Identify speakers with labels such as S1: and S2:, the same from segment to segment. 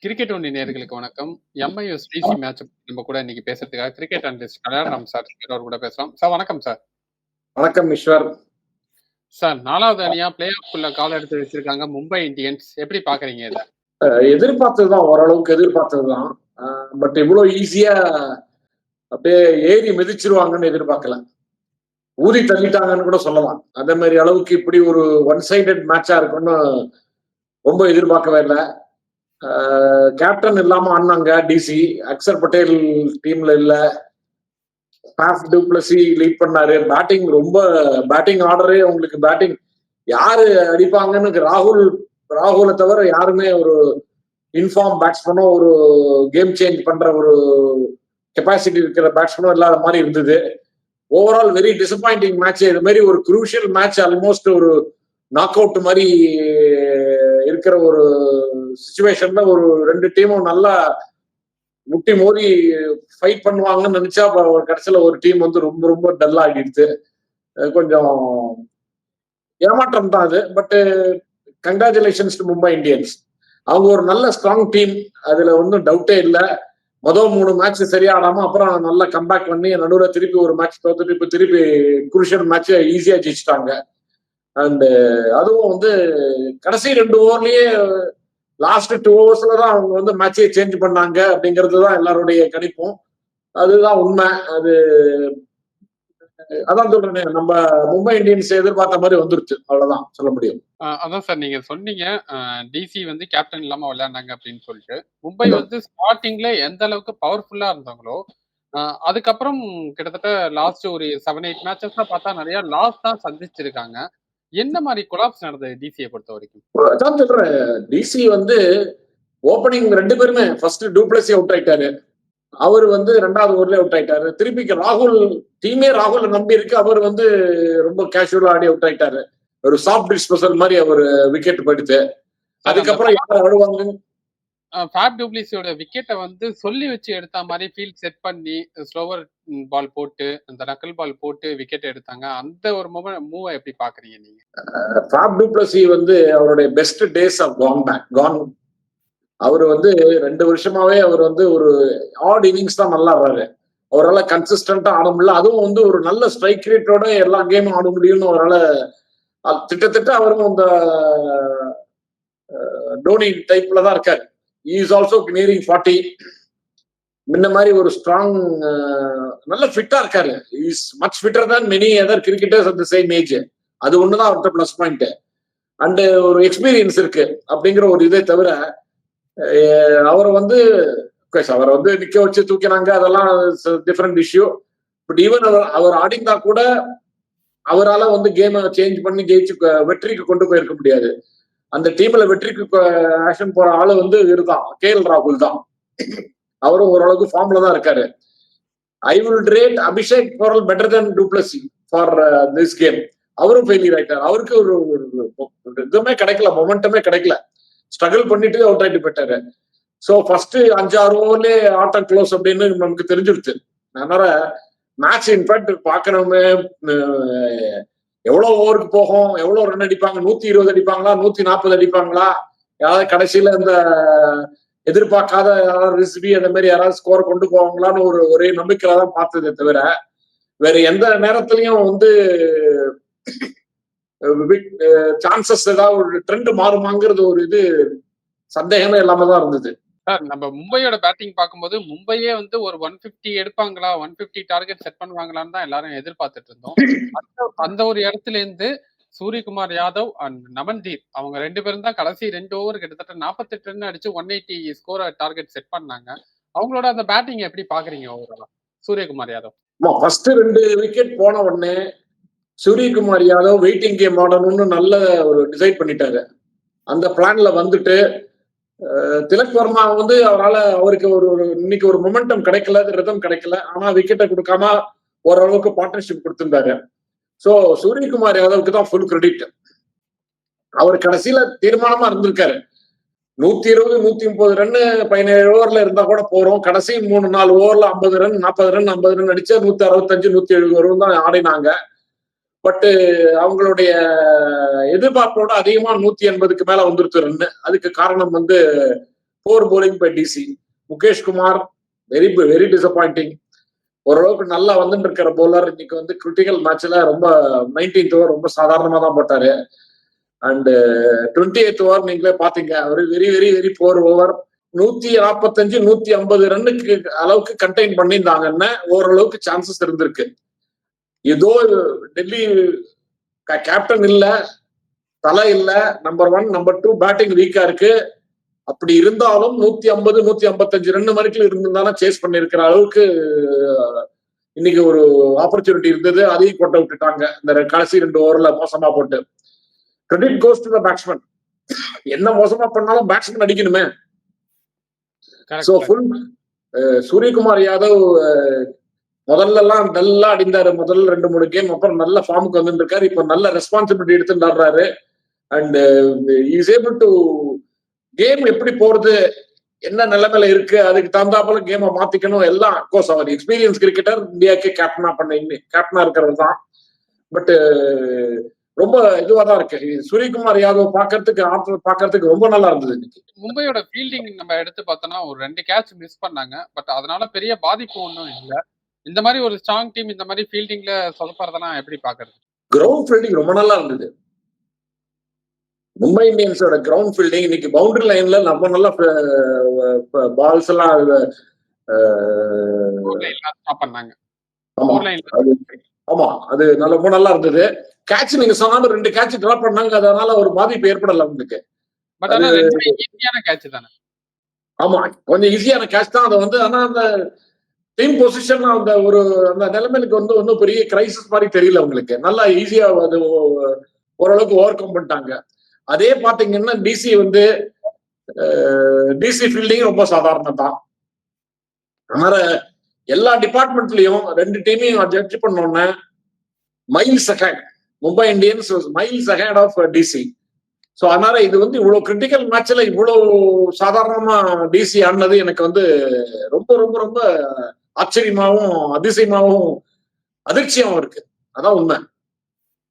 S1: Cricket only நேர்களுக்கு வணக்கம். MIS DC match நம்ம கூட இன்னைக்கு பேசுறதுக்காக கிரிக்கெட் அனலிஸ்ட் கல்யாணம் சார் அவர் கூட பேசலாம். சார் வணக்கம் சார்.
S2: வணக்கம் ஈஸ்வர்.
S1: சார் நாலாவது அணியா பிளே ஆஃப்குள்ள கால் எடுத்து வச்சிருக்காங்க மும்பை இந்தியன்ஸ். எப்படி பாக்குறீங்க இதை?
S2: எதிர்பார்த்ததுதான் ஓரளவுக்கு எதிர்பார்த்ததுதான். பட் இவ்வளவு ஈஸியா அப்படியே ஏறி மிதிச்சிருவாங்கன்னு எதிர்பார்க்கல. ஊதி தள்ளிட்டாங்கன்னு கூட சொல்லலாம். அதே மாதிரி அளவுக்கு இப்படி ஒரு ஒன் சைடட் மேட்சா இருக்கும்னு ரொம்ப எதிர்பார்க்கவே இல்லை. கேப்டன் இல்லாம ஆடினாங்க டிசி அக்சர் பட்டேல் டீம்ல இல்ல. பாஃப் டூப்ளசி லீட் பண்ணாரு. பேட்டிங் ரொம்ப பேட்டிங் ஆர்டரே உங்களுக்கு பேட்டிங் யாரு அடிப்பாங்கன்னு ராகுல் ராகுலை தவிர யாருமே ஒரு இன்ஃபார்ம் பேட்ஸ்மேனோ ஒரு கேம் சேஞ்ச் பண்ற ஒரு கெப்பாசிட்டி இருக்கிற பேட்ஸ்மேனோ இல்லாத மாதிரி இருந்தது. ஓவரால் வெரி டிசப்பாயிண்டிங் மேட்ச் இது மாதிரி ஒரு குரூஷியல் மேட்ச் ஆல்மோஸ்ட் ஒரு நாக் அவுட் மாதிரி இருக்கிற ஒரு சுச்சுவேஷன்ல ஒரு ரெண்டு டீமும் நல்லா முட்டி மோதி ஃபைட் பண்ணுவாங்கன்னு நினைச்சா கடைசியில ஒரு டீம் வந்து ரொம்ப ரொம்ப டல் ஆகிடுது. கொஞ்சம் ஏமாற்றம் தான் அது. பட்டு கங்க்ராச்சுலேஷன்ஸ் டு மும்பை இந்தியன்ஸ் அவங்க ஒரு நல்ல ஸ்ட்ராங் டீம் அதுல ஒன்றும் டவுட்டே இல்லை. மொதல் மூணு மேட்ச் சரியாடாம அப்புறம் நல்லா கம்பேக் பண்ணி நடுவில் திருப்பி ஒரு மேட்ச் தோத்துட்டு இப்போ திருப்பி குருஷன் மேட்ச் ஈஸியா ஜெயிச்சிட்டாங்க. அண்ட் அதுவும் வந்து கடைசி ரெண்டு ஓவர்லயே லாஸ்ட் டூ ஓவர்ஸ்ல தான் அவங்க வந்து மேட்சையே சேஞ்ச் பண்ணாங்க அப்படிங்கிறது தான் எல்லாருடைய கணிப்பும். அதுதான் உண்மை. அது அதான் சொல்றேன் நம்ம மும்பை இந்தியன்ஸ் எதிர்பார்த்த மாதிரி வந்துருச்சு. அவ்வளவுதான் சொல்ல முடியும்.
S1: அதான் சார் நீங்க சொன்னீங்க. டிசி வந்து கேப்டன் இல்லாம விளையாண்டாங்க அப்படின்னு சொல்லிட்டு. மும்பை வந்து ஸ்டார்டிங்ல எந்த அளவுக்கு பவர்ஃபுல்லா இருந்தாங்களோ அதுக்கப்புறம் கிட்டத்தட்ட லாஸ்ட் ஒரு செவன் எயிட் மேட்சஸ்ல பார்த்தா நிறைய லாஸ் தான் சந்திச்சிருக்காங்க. என்ன மாதிரி கொலாப்ஸ் நடந்தது டிசியை பொறுத்த வரைக்கும்?
S2: அதான் சொல்றேன். டிசி வந்து ஓப்பனிங் ரெண்டு பேருமே ஃபர்ஸ்ட் டூப்ளசி அவுட் ஆயிட்டாரு. அவர் வந்து ரெண்டாவது ஓவர்ல அவுட் ஆயிட்டாரு. திருப்பி ராகுல் டீமே ராகுல் நம்பி இருக்கு. அவர் வந்து ரொம்ப கேஷுவலா ஆடி அவுட் ஆயிட்டாரு. ஒரு சாஃப்ட் டிஸ்போசல் மாதிரி அவர் விக்கெட் போயிடுது அதுக்கப்புறம் யாரும் ஆடுவாங்க?
S1: ஃபேப் டூப்ளிசியோட விக்கெட்டை வந்து சொல்லி வச்சு எடுத்த மாதிரி ஃபீல்ட் செட் பண்ணி ஸ்லோவர் பால் போட்டு அந்த நக்கல் பால் போட்டு விக்கெட் எடுத்தாங்க. அந்த ஒரு மூமெண்ட் மூவை எப்படி பாக்குறீங்க நீங்க?
S2: ஃபாப் டூப்ளசி வந்து அவருடைய best days of gone back gone அவர் வந்து ரெண்டு வருஷமாவே அவர் வந்து ஒரு ஆட் இன்னிங்ஸ் தான் நல்லா ஆடுறாரு அவரால் கன்சிஸ்டண்டா ஆட முடியல. அதுவும் வந்து ஒரு நல்ல ஸ்ட்ரைக் ரேட்டோட எல்லா கேமும் ஆட முடியும்னு அவரால் திட்டத்தட்ட அவரும் அந்த டோனி டைப்ல தான் இருக்காரு. இஸ் ஆல்சோ நியரிங் ஃபார்ட்டி முன்ன மாதிரி ஒரு ஸ்ட்ராங் நல்ல ஃபிட்டா இருக்காரு. Is much fitter than many other cricketers at the same age அது ஒண்ணுதான் அவர்கிட்ட பிளஸ் பாயிண்ட் அண்ட் ஒரு எக்ஸ்பீரியன்ஸ் இருக்கு அப்படிங்கிற ஒரு இதே தவிர அவரை வந்து அவரை வந்து நிக்க வச்சு தூக்கினாங்க. அதெல்லாம் டிஃப்ரெண்ட் இஷ்யூ பட் ஈவன் அவர் அவர் ஆடிந்தா கூட அவரால் வந்து கேமை சேஞ்ச் பண்ணி ஜெயிச்சு வெற்றிக்கு கொண்டு போயிருக்க முடியாது. அந்த டீம்ல வெற்றிக்கு ஆக்ஷன் போற ஆளு வந்து இதுதான் கே எல் ராகுல் தான். அவரும் ஓரளவுக்கு ஃபார்ம்ல தான் இருக்காரு. I will rate Abhishek Porel better then du Plessis for this game அவரும் ஃபெயிலியர் ஆயிட்டார். அவருக்கு ஒரு இதுவுமே கிடைக்கல. மொமெண்டமே கிடைக்கல. ஸ்ட்ரகிள் பண்ணிட்டு அவுட் ஆயிட்டு போயிட்டாரு. ஸோ ஃபர்ஸ்ட் அஞ்சாறு ஓவர்லேயே ஆட்டம் க்ளோஸ் அப்படின்னு நமக்கு தெரிஞ்சிருச்சு. அதனால மேட்ச் இன்ஃபேக்ட் பாக்குறவங்க எவ்வளவு ஓவருக்கு போகும்? எவ்வளவு ரன் அடிப்பாங்க? நூத்தி இருபது அடிப்பாங்களா? நூத்தி நாற்பது அடிப்பாங்களா? யாராவது கடைசியில இந்த எதிர்பார்க்காத யாராவது ரிசிபி அந்த மாதிரி யாராவது ஸ்கோர் கொண்டு போவாங்களான்னு ஒரு ஒரே நம்பிக்கையில தான் பார்த்ததே தவிர வேற எந்த நேரத்திலையும் வந்து சான்சஸ் ஏதாவது ஒரு ட்ரெண்ட் மாறுமாங்கிறது ஒரு இது சந்தேகமே இல்லாம தான் இருந்தது.
S1: நம்ம மும்பையோட பேட்டிங் பார்க்கும்போது மும்பையே வந்து ஒரு ஒன் பிப்டி எடுப்பாங்களா? ஒன் பிப்டி டார்கெட் செட் பண்ணுவாங்களான்னு தான் எல்லாரும் எதிர்பார்த்துட்டு இருந்தோம். அந்த ஒரு இடத்துல இருந்து சூரியகுமார் யாதவ் அண்ட் நமன்தீப் அவங்க ரெண்டு பேரும் தான் கடைசி ரெண்டு ஓவர் கிட்டத்தட்ட நாற்பத்தெட்டு ரன் அடிச்சு one eighty score target set பண்ணாங்க. அவங்களோட அந்த பேட்டிங் எப்படி பாக்குறீங்க ஓவராலா சூரியகுமார் யாதவ்.
S2: ஃபர்ஸ்ட் ரெண்டு விக்கெட் போன உடனே சூரியகுமார் யாதவ் வெயிட்டிங் கேம் ஆடணும்னு நல்ல ஒரு டிசைட் பண்ணிட்டாரு. அந்த பிளான்ல வந்துட்டு திலக் வர்மா வந்து அவரால் அவருக்கு ஒரு இன்னைக்கு ஒரு மொமெண்டம் கிடைக்கல ரிதம் கிடைக்கல. ஆனா விக்கெட்டை கொடுக்காம ஓரளவுக்கு பார்ட்னர்ஷிப் கொடுத்திருந்தாரு. ஸோ சூரியகுமார் யாதவுக்கு தான் ஃபுல் கிரெடிட் அவர் கடைசியில தீர்மானமா இருந்திருக்காரு. நூத்தி இருபது நூத்தி முப்பது ரன்னு பதினேழு ஓவர்ல இருந்தா கூட போறோம். கடைசி மூணு நாலு ஓவர்ல ஐம்பது ரன் நாற்பது ரன் ஐம்பது ரன் அடிச்சு நூத்தி அறுபத்தஞ்சு நூத்தி எழுபது ரன் தான் ஆடினாங்க. பட்டு அவங்களுடைய எதிர்பார்ப்போட அதிகமா நூத்தி எண்பதுக்கு மேல வந்துருச்சு ரன்னு அதுக்கு காரணம் வந்து poor bowling by DC Mukesh Kumar very very disappointing ஓரளவுக்கு நல்லா வந்துட்டு இருக்கிற போலர் இன்னைக்கு வந்து கிரிட்டிக்கல் மேட்ச்ல ரொம்ப நைன்டீன்த் ஓவர் ரொம்ப சாதாரணமா தான் போட்டாரு. அண்ட் டுவெண்ட்டி எய்த் ஓவர் நீங்களே பாத்தீங்க அவரு very very very poor over நூத்தி நாற்பத்தஞ்சு நூத்தி ஐம்பது ரன்னுக்கு அளவுக்கு கண்டெயின் பண்ணியிருந்தாங்கன்னா ஓரளவுக்கு சான்சஸ் இருந்திருக்கு. ஏதோ டெல்லி கேப்டன் இல்ல தலை இல்ல number one number two batting வீக்கா இருக்கு. அப்படி இருந்தாலும் நூத்தி ஐம்பது நூத்தி ஐம்பத்தஞ்சு ரன் வரைக்கும் இருந்திருந்தாலும் சேஸ் பண்ணிருக்கிற அளவுக்கு இன்னைக்கு ஒரு ஆப்பர்ச்சுனிட்டி இருந்தது. அதையும் கொட்ட விட்டுட்டாங்க. இந்த கடைசி ரெண்டு ஓவர்ல மோசமா போட்டு. Credit goes to the batsman என்ன மோசமா பண்ணாலும் பேட்ஸ்மேன் அடிக்கணுமே. சோ ஃபுல் சூரியகுமார் யாதவ் முதல்ல எல்லாம் நல்லா அடிந்தாரு. முதல் ரெண்டு மூணு கேம் அப்புறம் நல்ல ஃபார்முக்கு வந்துட்டு இருக்காரு இப்ப நல்ல ரெஸ்பான்சிபிலிட்டி எடுத்து ஆடுறாரு and is able to game எப்படி போறது? என்ன நிலைமையில இருக்கு? அதுக்கு தகுந்தாப்புல கேமை மாத்திக்கணும். எல்லாம் கோர்ஸ் அவர் எக்ஸ்பீரியன்ஸ் கிரிக்கெட்டர் இந்தியாவுக்கு கேப்டனா பண்ண கேப்டனா இருக்கிறது தான். பட் ரொம்ப இதுவா தான் இருக்கு. சூரியகுமார் யாதவ் பாக்குறதுக்கு ஆற்றல் பாக்குறதுக்கு ரொம்ப நல்லா இருந்தது இன்னைக்கு.
S1: மும்பையோட ஃபீல்டிங் நம்ம எடுத்து பார்த்தோம்னா ஒரு ரெண்டு கேட்ச் மிஸ் பண்ணாங்க. பட் அதனால பெரிய பாதிப்பு ஒன்றும் இல்லை. இந்த மாதிரி ஒரு ஸ்ட்ராங் டீம் இந்த மாதிரி ஃபீல்டிங்ல சொதப்படுறதெல்லாம் எப்படி பாக்குறது
S2: கிரவுண்ட் ஃபீல்டிங் ரொம்ப நல்லா இருந்தது. மும்பை இந்தியன்ஸோட கிரவுண்ட் ஃபீல்டிங் இன்னைக்கு பவுண்டரி லைன்ல நம்ம நல்லா பால்ஸ் எல்லாம் ஆமா. அது ஆமா அது நல்ல நல்லா இருந்தது. கேட்ச் நீங்க சொன்னாலும் ரெண்டு கேட்ச் டிராப் பண்ணாங்க. அதனால ஒரு பாதிப்பு ஏற்படல
S1: தானே?
S2: ஆமா கொஞ்சம் ஈஸியான கேட்ச் தான். அதை வந்து ஆனா அந்த டீம் பொசிஷன் அந்த ஒரு அந்த நிலைமைக்கு வந்து ஒன்றும் பெரிய கிரைசிஸ் மாதிரி தெரியல உங்களுக்கு நல்லா ஈஸியா அது ஓரளவுக்கு ஓவர் கம் பண்ணிட்டாங்க. அதே பாத்தீங்கன்னா டிசி வந்து டிசி ஃபீல்டிங் ரொம்ப சாதாரணம் தான் அதனால எல்லா டிபார்ட்மெண்ட்லயும் ரெண்டு டீமையும் ஜட்ஜ் பண்ணோன்னே miles ahead Mumbai Indians miles ahead of DC so அதனால இது வந்து இவ்வளவு கிரிட்டிக்கல் மேட்ச்ல இவ்வளவு சாதாரணமா டிசி ஆனது எனக்கு வந்து ரொம்ப ரொம்ப ரொம்ப ஆச்சரியமாகவும் அதிசயமாகவும் அதிர்ச்சியாகவும் இருக்கு. அதான் உண்மை.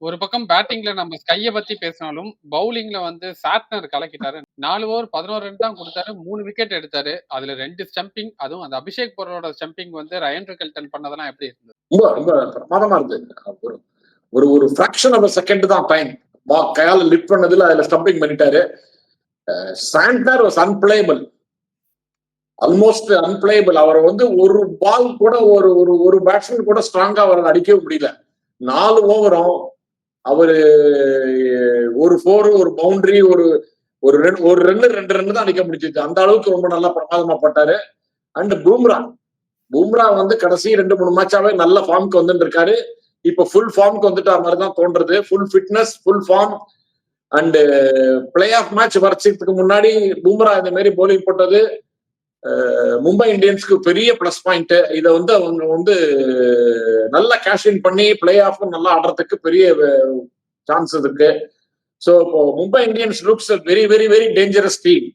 S1: ஒரு பக்கம் பேட்டிங்ல நம்ம ஸ்கைய பத்தி பேசினாலும் பவுலிங்ல வந்து சாட்னர் கலக்கிட்டாரு. நாலு ஓவர் பதினோரு ரன் தான் கொடுத்தாரு. மூணு விக்கெட் எடுத்தாரு. அதுல ரெண்டு ஸ்டம்பிங் அதுவும் அந்த அபிஷேக் பொருளோட ஸ்டம்பிங் வந்து ரயன் ரிகல்டன் பண்ணதெல்லாம் எப்படி இருந்தது?
S2: ரொம்ப ரொம்ப பிரமாதமா இருந்தது. ஒரு ஒரு ஒரு ஃபிராக்ஷன் ஆஃப் செகண்ட் தான் டைம் கையால லிட் பண்ணதுல அதுல ஸ்டம்பிங் பண்ணிட்டாரு. Santner was unplayable almost unplayable அவர் வந்து ஒரு பால் கூட ஒரு ஒரு ஒரு பேட்ஸ்மேன் கூட ஸ்ட்ராங்கா அவரை அடிக்கவே முடியல. நாலு ஓவரும் அவரு ஒரு ஃபோர் ஒரு பவுண்டரி ஒரு ஒரு ரெண்டு ஒரு ரெண்டு ரெண்டு ரெண்டு தான் அடிக்க முடிச்சிச்சு அந்த அளவுக்கு ரொம்ப நல்லா பிரமாதமா பட்டாரு. அண்ட் பூம்ரா பூம்ரா வந்து கடைசி ரெண்டு மூணு மேட்சாவே நல்ல ஃபார்முக்கு வந்துட்டு இருக்காரு. இப்ப ஃபுல் ஃபார்முக்கு வந்துட்டா மாதிரி தான் தோன்றது. Full fitness full form and playoff match வரைச்சதுக்கு முன்னாடி பூம்ரா இந்த மாதிரி போலிங் போட்டது. மும்பை இந்தியன்ஸ்க்கு பெரிய பிளஸ் பாயிண்ட் இதை வந்து அவங்க வந்து நல்லா கேஷ் இன் பண்ணி பிளே ஆஃப் நல்லா ஆடுறதுக்கு பெரிய சான்ஸ் இருக்கு. ஸோ இப்போ Mumbai Indians looks very very very dangerous team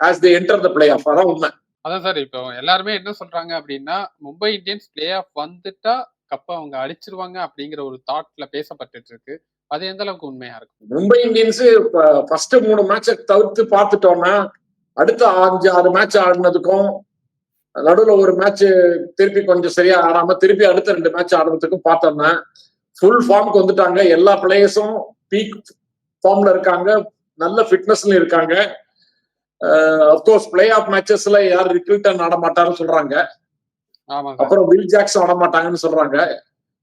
S2: as they enter the playoff அதான் உண்மை.
S1: அதான் சார் இப்போ எல்லாருமே என்ன சொல்றாங்க அப்படின்னா மும்பை இந்தியன்ஸ் பிளே ஆஃப் வந்துட்டா கப்ப அவங்க அடிச்சிருவாங்க அப்படிங்கிற ஒரு தாட்ல பேசப்பட்டு இருக்கு. அது எந்த அளவுக்கு உண்மையா இருக்கு
S2: மும்பை இந்தியன்ஸ் ஃபர்ஸ்ட் மூணு மேட்சை தவிர்த்து பார்த்துட்டோம்னா அடுத்த அஞ்சு ஆறு மேட்ச் ஆடினதுக்கும் நடுவில் ஒரு மேட்ச் திருப்பி கொஞ்சம் சரியா ஆடாம திருப்பி அடுத்த ரெண்டு மேட்ச் ஆடுறதுக்கும் பார்த்தோம்னா ஃபுல் ஃபார்முக்கு வந்துட்டாங்க. எல்லா பிளேயர்ஸும் பீக் ஃபார்ம்ல இருக்காங்க. நல்ல ஃபிட்னஸ்ல இருக்காங்க. அப்கோர்ஸ் பிளே ஆஃப் மேட்சஸ்ல யார் ரிக்ரூட்டன் ஆட மாட்டாருன்னு சொல்றாங்க. அப்புறம் வில் ஜாக்ஸ் ஆட மாட்டாங்கன்னு சொல்றாங்க.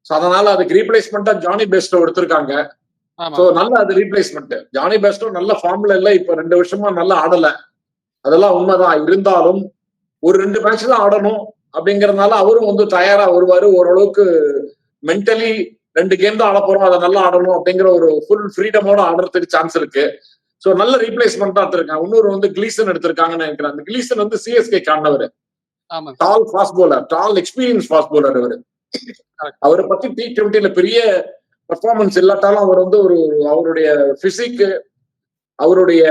S2: ஸோ அதனால அதுக்கு ரீப்ளேஸ்மெண்டா ஜானி பெஸ்டோ எடுத்திருக்காங்க. ஸோ நல்ல அது ரீப்ளேஸ்மெண்ட் ஜானி பெஸ்டோ நல்ல ஃபார்ம்ல இல்ல இப்ப ரெண்டு வருஷமா நல்லா ஆடல. அதெல்லாம் உண்மைதான். இருந்தாலும் ஒரு ரெண்டு மேட்ச் தான் ஆடணும் அப்படிங்கறதுனால அவரும் வந்து தயாரா வருவாரு. ஓரளவுக்கு மென்டலி ரெண்டு கேம் தான் ஆட போறோம். அதை நல்லா ஆடணும் அப்படிங்கிற ஒரு ஃபுல் ஃப்ரீடமோட ஆடுறதுக்கு சான்ஸ் இருக்கு. ஸோ நல்ல ரீப்ளேஸ்மெண்ட் தான் எடுத்திருக்காங்க. இன்னொரு வந்து கிளீசன் எடுத்திருக்காங்கன்னு நினைக்கிறேன். அந்த கிளீசன் வந்து CSK காண்டவர் tall fast bowler tall experience fast bowler அவர். அவரை பத்தி டி டுவெண்ட்டில பெரிய பர்ஃபார்மன்ஸ் இல்லாட்டாலும் அவர் வந்து ஒரு அவருடைய பிசிக் அவருடைய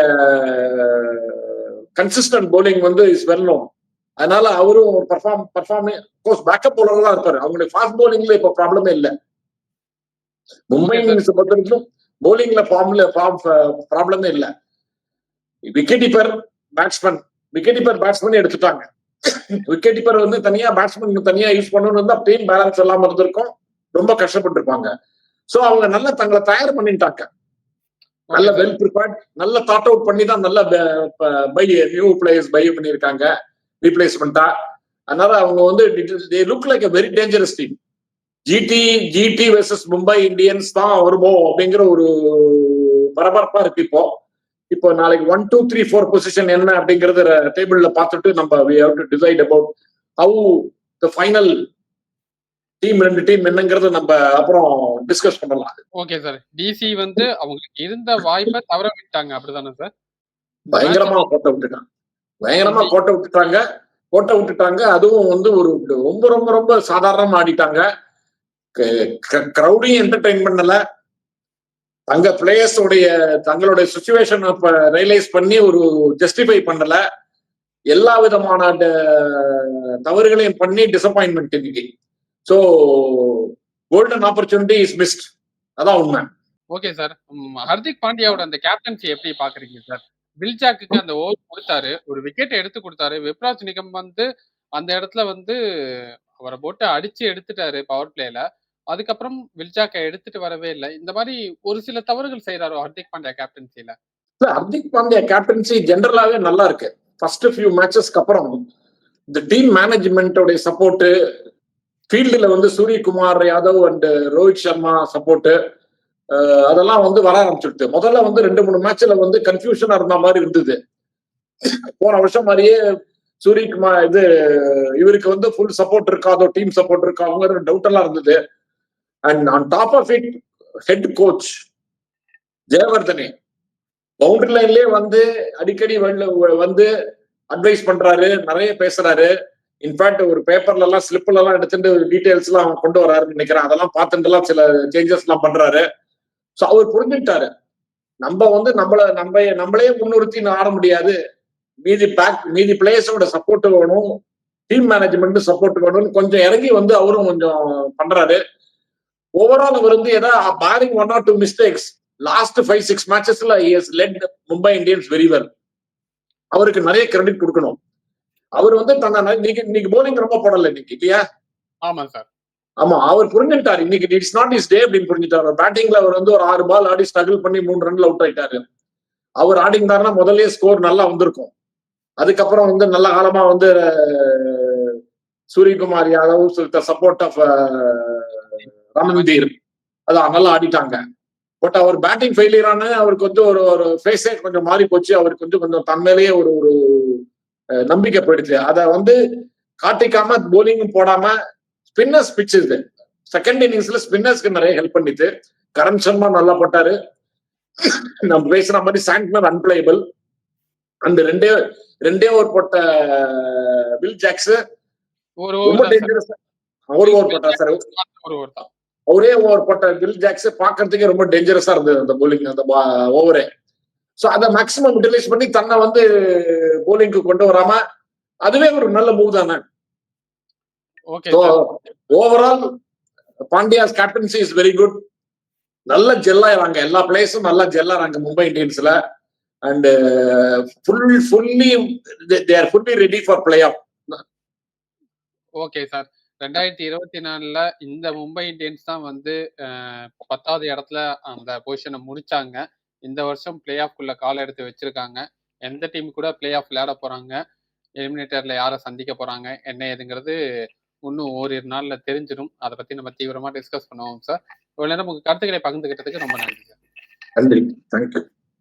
S2: கன்சிஸ்டன்ட் போலிங் வந்து இஸ் வெல் நோன் அதனால அவரும் perform perform course backup bowler தான் இருப்பாரு. அவங்களுடைய ஃபாஸ்ட் போலிங்ல இப்ப ப்ராப்ளமே இல்லை. மும்பை இந்தியன்ஸ் பொறுத்த வரைக்கும் போலிங்ல ஃபார்ம்ல ஃபார்ம் ப்ராப்ளமே இல்லை. Wicket keeper batsman wicket keeper batsman எடுத்துட்டாங்க. விக்கெட் கீப்பர் வந்து தனியா பேட்ஸ்மேன் தனியா யூஸ் பண்ணணும்னு இருந்தா டீம் பேலன்ஸ் இல்லாம இருந்திருக்கும். ரொம்ப கஷ்டப்பட்டு இருப்பாங்க சோ அவங்க நல்லா தங்களை தயார் பண்ணிட்டாங்க. நல்ல வெல் ப்ரிப்பேர்ட் நல்ல தாட் அவுட் பண்ணி தான் நல்ல பை நியூ பிளேயர்ஸ் பை பண்ணியிருக்காங்க. ரீப்ளேஸ்மெண்டா அதனால அவங்க வந்து they look like a very dangerous team GT GT versus Mumbai Indians தான் வருமோ அப்படிங்கிற ஒரு பரபரப்பா இருக்கு இப்போ. இப்போ நாளைக்கு one two three four position என்ன அப்படிங்கறத டேபிள்ல பார்த்துட்டு நம்ம we have to decide about how the final team ரெண்டு டீம் என்னங்கிறத நம்ம அப்புறம் டிஸ்கஸ் பண்ணலாம்.
S1: Okay sir. டிசி வந்து அவங்களுக்கு இருந்த வாய்ப்பை தவற விட்டாங்க. அப்படிதானே சார்?
S2: பயங்கரமா கோட்டை விட்டுட்டாங்க. பயங்கரமா கோட்டை விட்டுட்டாங்க. கோட்டை விட்டுட்டாங்க. அதுவும் வந்து ஒரு ரொம்ப ரொம்ப ரொம்ப சாதாரணமா ஆடிட்டாங்க. கிரௌடையும் என்டர்டைன் பண்ணல. தங்க பிளேயர்ஸ் உடைய தங்களுடைய சுச்சுவேஷன் ரியலைஸ் பண்ணி ஒரு ஜஸ்டிஃபை பண்ணல. எல்லா விதமான தவறுகளையும் பண்ணி டிசப்பாயின்மெண்ட் இன்னைக்கு. So golden opportunity is missed அதான் உண்மை.
S1: ஓகே சார் ஹர்திக் பாண்டியாவோட அந்த கேப்டன்சி எப்படி பாக்குறீங்க சார் பில்ஜாக்கு அந்த ஓவர் கொடுத்தாரு ஒரு விக்கெட் எடுத்து கொடுத்தாரு. விப்ராஜ் நிகம் வந்து அந்த இடத்துல வந்து அவரை போட்டு அடிச்சு எடுத்துட்டாரு பவர் பிளேல அதுக்கப்புறம் வில்ஜாக்கை எடுத்துட்டு வரவே இல்லை. இந்த மாதிரி ஒரு சில தவறுகள் செய்யறாரு ஹர்திக் பாண்டியா கேப்டன்சில
S2: இல்ல ஹர்திக் பாண்டியா கேப்டன்சி ஜென்ரலாவே நல்லா இருக்கு. ஃபர்ஸ்ட் ஃபியூ மேட்சஸ்க்கு அப்புறம் இந்த டீம் மேனேஜ்மெண்ட்டோடைய சப்போர்ட் ஃபீல்டுல வந்து சூரியகுமார் யாதவ் அண்ட் ரோஹித் சர்மா சப்போர்ட் அதெல்லாம் வந்து வர ஆரம்பிச்சிடுது முதல்ல வந்து ரெண்டு மூணு மேட்ச்ல வந்து கன்ஃபியூஷனா இருந்த மாதிரி இருந்தது. போன வருஷம் மாதிரியே சூரியகுமார் இது இவருக்கு வந்து ஃபுல் சப்போர்ட் இருக்காதோ டீம் சப்போர்ட் இருக்காங்கிற டவுட் எல்லாம் இருந்தது. And on top of it head coach Jayawardene boundary லைன்லயே வந்து அடிக்கடி வந்து அட்வைஸ் பண்றாரு நிறைய பேசுறாரு. இன்ஃபேக்ட் ஒரு பேப்பர்ல எல்லாம் ஸ்லிப்ல எல்லாம் எடுத்துட்டு டீடைல்ஸ் எல்லாம் அவன் கொண்டு வராருன்னு நினைக்கிறேன். அதெல்லாம் பார்த்துட்டு எல்லாம் சில சேஞ்சஸ் எல்லாம் பண்றாரு. ஸோ அவர் புரிஞ்சுட்டாரு நம்ம வந்து நம்மள நம்ம நம்மளே முன்னிறுத்தி ஆட முடியாது. மீதி பேக் மீதி பிளேயர்ஸோட சப்போர்ட் வேணும். டீம் மேனேஜ்மெண்ட் சப்போர்ட் வேணும்னு கொஞ்சம் இறங்கி வந்து அவரும் கொஞ்சம் பண்றாரு. ஓவரால் அவர் வந்து ஏதா barring one or two mistakes last five six மேட்சஸ்ல led Mumbai Indians very well அவருக்கு நிறைய கிரெடிட் கொடுக்கணும். அவர் வந்து தன்னை இன்னைக்கு இன்னைக்கு போலிங் ரொம்ப போடல இன்னைக்கு இல்லையா?
S1: ஆமா சார்.
S2: ஆமா அவர் புரிஞ்சுட்டாரு இன்னைக்கு இட்ஸ் நாட் இஸ் டே அப்படின்னு புரிஞ்சுட்டாரு பேட்டிங்ல அவர் வந்து ஒரு ஆறு பால் ஆடி ஸ்ட்ரகிள் பண்ணி மூணு ரன்ல அவுட் ஆயிட்டாரு. அவர் ஆடிந்தாருன்னா முதல்லயே ஸ்கோர் நல்லா வந்திருக்கும். அதுக்கப்புறம் வந்து நல்ல காலமா வந்து சூரியகுமார் யாதவ் சப்போர்ட் ஆஃப் ரமன்தீர் அதான் நல்லா ஆடிட்டாங்க. பட் அவர் பேட்டிங் ஃபெயிலியரான அவருக்கு வந்து ஒரு ஒரு ஃபேஸே கொஞ்சம் மாறி போச்சு அவருக்கு வந்து கொஞ்சம் தன்மையிலேயே ஒரு ஒரு நம்பிக்கை போயிடுச்சு. அதை வந்து காட்டிக்காம போலிங்கும் போடாம ஸ்பின்னர்ஸ் பிச் இது செகண்ட் இன்னிங்ஸ்ல ஸ்பின்னர்ஸ்க்கு நிறைய ஹெல்ப் பண்ணிட்டு கரண் சர்மா நல்லா போட்டாரு. நம்ம பேசுற மாதிரி சாண்ட்னர் அன்பிளேபிள் அந்த ரெண்டே ரெண்டே ஓவர் போட்ட வில் ஜாக்ஸ்
S1: ஒரு
S2: ரொம்ப
S1: ஓவர்
S2: டேஞ்சரஸ் ஒரு ஓவர் போட்டார் சார்.
S1: ஒரே ஓவர்
S2: போட்ட வில் ஜாக்ஸ் பாக்குறதுக்கே ரொம்ப டேஞ்சரஸா இருந்தது அந்த போலிங் அந்த ஓவரே சோ அதை மேக்சிமம் யூட்டிலைஸ் பண்ணி தன்னை வந்து போலிங்க்கு கொண்டு வராம அதுவே ஒரு நல்ல மூவ் தானே so overall Pandya's captaincy is very good நல்ல ஜெல்லாயிராங்க எல்லா பிளேஸும் நல்லா ஜெல்லாறாங்க Mumbai இந்தியன்ஸ்ல and full fully there fully ready for play off
S1: okay sir ரெண்டாயிரத்தி இருபத்தி நாலுல இந்த மும்பை இந்தியன்ஸ் தான் வந்து பத்தாவது இடத்துல அந்த பொசிஷனை முடிச்சாங்க. இந்த வருஷம் பிளே ஆஃப்குள்ள கால் எடுத்து வச்சிருக்காங்க. எந்த டீம் கூட பிளே ஆஃப் விளையாட போறாங்க எலிமினேட்டர்ல யாரை சந்திக்க போறாங்க என்ன ஏதுங்கிறது இன்னும் ஓரிரு நாள்ல தெரிஞ்சிடும். அதை பத்தி நம்ம தீவிரமா டிஸ்கஸ் பண்ணுவோம் சார் இவ்வளவு நேரம் உங்க கருத்துக்களை பகிர்ந்துகிட்டதுக்கு ரொம்ப நன்றி சார்
S2: நன்றி. தேங்க்யூ